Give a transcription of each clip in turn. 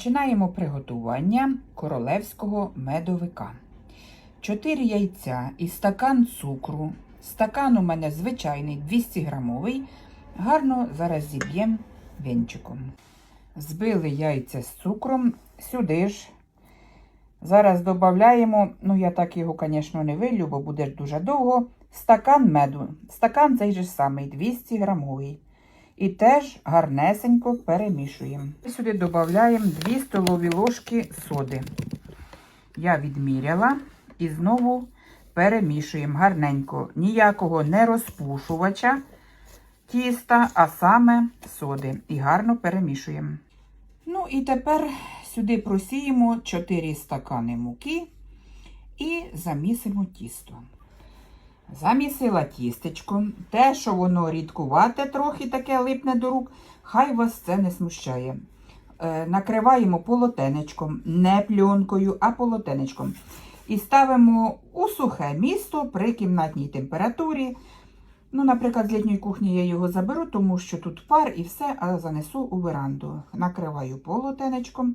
Починаємо приготування королевського медовика. 4 яйця і стакан цукру. Стакан у мене звичайний 200 грамовий. Гарно зараз зіб'ємо вінчиком. Збили яйця з цукром сюди ж. Зараз додаємо, ну я так його, звісно, не вилю, бо буде дуже довго. Стакан меду. Стакан цей же самий 200 грамовий. І теж гарнесенько перемішуємо. Сюди додаємо 2 столові ложки соди. Я відміряла і знову перемішуємо гарненько. Ніякого не розпушувача тіста, а саме соди. І гарно перемішуємо. Ну і тепер сюди просіємо 4 стакани муки і замісимо тісто. Замісила тістечко. Те, що воно рідкувате, трохи таке липне до рук, хай вас це не смущає. Е, накриваємо полотенечком, не пленкою, а полотенечком. І ставимо у сухе місто при кімнатній температурі. Ну, Наприклад, з літньої кухні я його заберу, тому що тут пар і все, а занесу у веранду. Накриваю полотенечком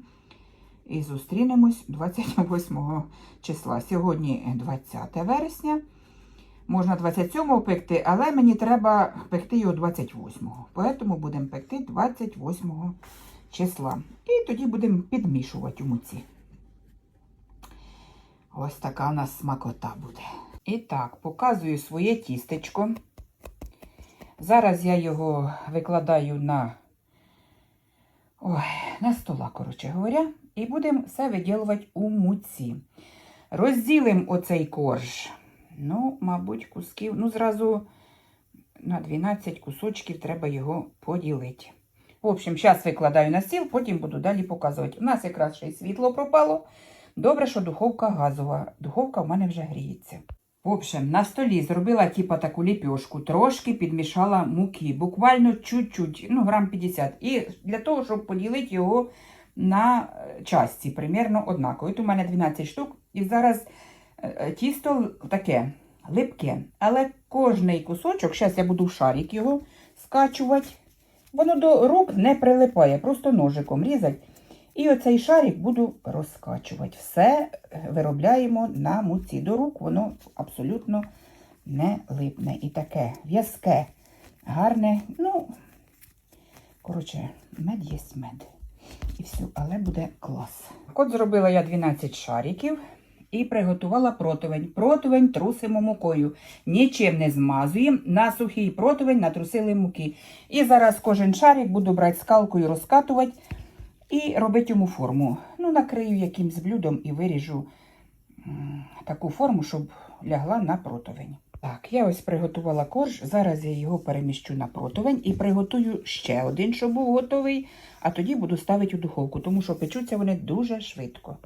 і зустрінемось 28 числа. Сьогодні 20 вересня. Можна 27-го пекти, але мені треба пекти його 28-го. Тому будемо пекти 28 числа. І тоді будемо підмішувати у муці. Ось така у нас смакота буде. І так, показую своє тістечко. Зараз я його викладаю на ой, на стола, коротше говоря, і будемо все виділувати у муці. Розділимо оцей корж. Ну, мабуть, кусків. Ну, зразу на 12 кусочків треба його поділити. В общем, зараз викладаю на стіл, потім буду далі показувати. У нас якраз ще й світло пропало. Добре, що духовка газова. Духовка в мене вже гріється. В общем, на столі зробила типа таку ліпьошку, трошки підмішала муки, буквально чуть-чуть, ну, грам 50. І для того, щоб поділити його на часті, примерно однаково. От у мене 12 штук. І зараз е, тісто таке липке. Але кожний кусочок, зараз я буду в шарик його скачувати. Воно до рук не прилипає, просто ножиком різати. І оцей шарик буду розкачувати. Все виробляємо на муці. До рук воно абсолютно не липне. І таке в'язке, гарне. Ну, коротше, мед є мед. І все, але буде клас. От зробила я 12 шариків і приготувала противень. Противень трусимо мукою. Нічим не змазуємо. На сухий противень натрусили муки. І зараз кожен шарик буду брати скалкою, розкатувати і робити йому форму. Ну, накрию якимсь блюдом і виріжу таку форму, щоб лягла на противень. Так, я ось приготувала корж. Зараз я його переміщу на противень і приготую ще один, щоб був готовий, а тоді буду ставити у духовку, тому що печуться вони дуже швидко.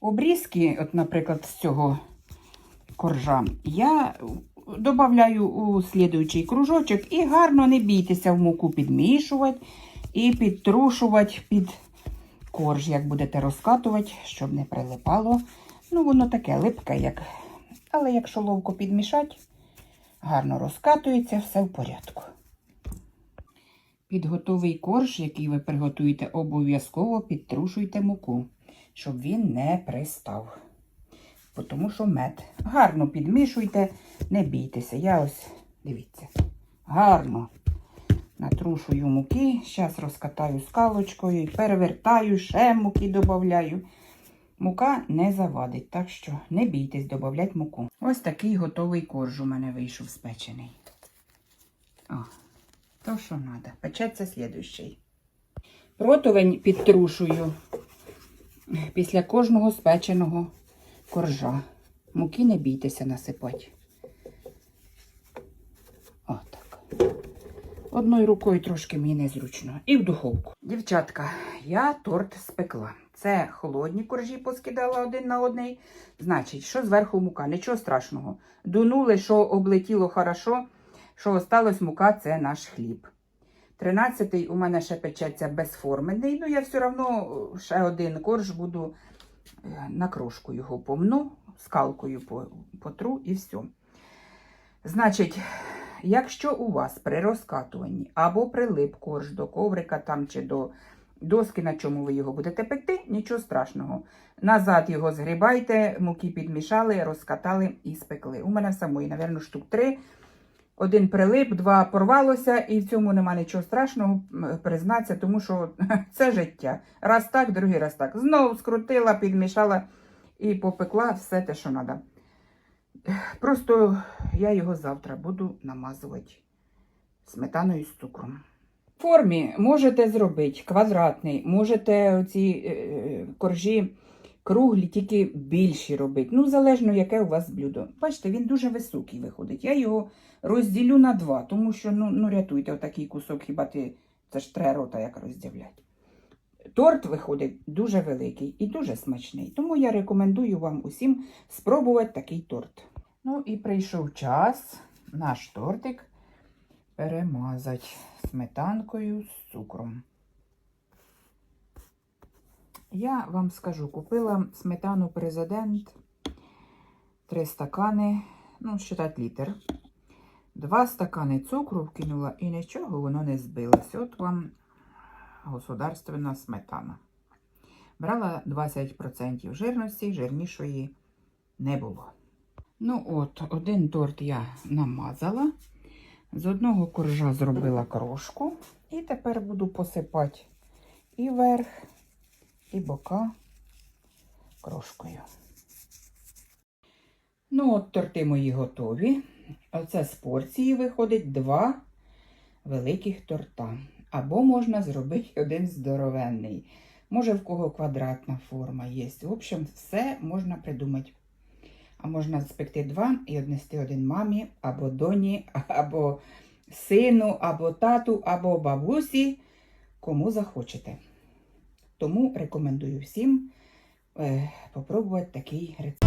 Обрізки, от, наприклад, з цього коржа, я додаю у слідуючий кружочок і гарно не бійтеся в муку підмішувати і підтрушувати під корж, як будете розкатувати, щоб не прилипало. Ну, воно таке липке, як. Але якщо ловко підмішати, гарно розкатується, все в порядку. Під готовий корж, який ви приготуєте, обов'язково підтрушуйте муку, щоб він не пристав. Тому що мед. Гарно підмішуйте, не бійтеся. Я ось, дивіться, гарно натрушую муки. Зараз розкатаю скалочкою і перевертаю, ще муки додаю. Мука не завадить, так що не бійтесь додати муку. Ось такий готовий корж у мене вийшов спечений. О, то, що треба. Печеться слідущий. Противень підтрушую після кожного спеченого коржа. Муки не бійтеся насипати. Отак. Одною рукою трошки мені незручно. І в духовку. Дівчатка, я торт спекла. Це холодні коржі поскидала один на одний. Значить, що зверху мука, нічого страшного. Дунули, що облетіло хорошо, що осталось мука це наш хліб. Тринадцятий у мене ще печеться безформений, ну я все одно ще один корж буду е, на крошку його помну, скалкою потру і все. Значить, якщо у вас при розкатуванні або прилип корж до коврика там чи до доски, на чому ви його будете пекти, нічого страшного. Назад його згрібайте, муки підмішали, розкатали і спекли. У мене самої, напевно, штук три. Один прилип, два порвалося, і в цьому нема нічого страшного признатися, тому що це життя. Раз так, другий раз так. Знову скрутила, підмішала і попекла все те, що треба. Просто я його завтра буду намазувати сметаною з цукром. В формі можете зробити квадратний, можете ці е, коржі круглі, тільки більші робити. Ну, залежно, яке у вас блюдо. Бачите, він дуже високий виходить. Я його розділю на два, тому що ну, ну рятуйте, отакий кусок, хіба ти це ж треба рота як розділяти. Торт виходить дуже великий і дуже смачний. Тому я рекомендую вам усім спробувати такий торт. Ну і прийшов час наш тортик перемазати сметанкою з цукром. Я вам скажу, купила сметану президент 3 стакани, ну, считать літр. Два стакани цукру вкинула і нічого воно не збилось. От вам государственна сметана. Брала 20% жирності, жирнішої не було. Ну от, один торт я намазала. З одного коржа зробила крошку. І тепер буду посипати і верх, і бока крошкою. Ну, от торти мої готові. Оце з порції виходить два великих торта. Або можна зробити один здоровенний. Може, в кого квадратна форма є. В общем, все можна придумати. А можна спекти два і однести один мамі, або доні, або сину, або тату, або бабусі, кому захочете. Тому рекомендую всім е, попробувати такий рецепт.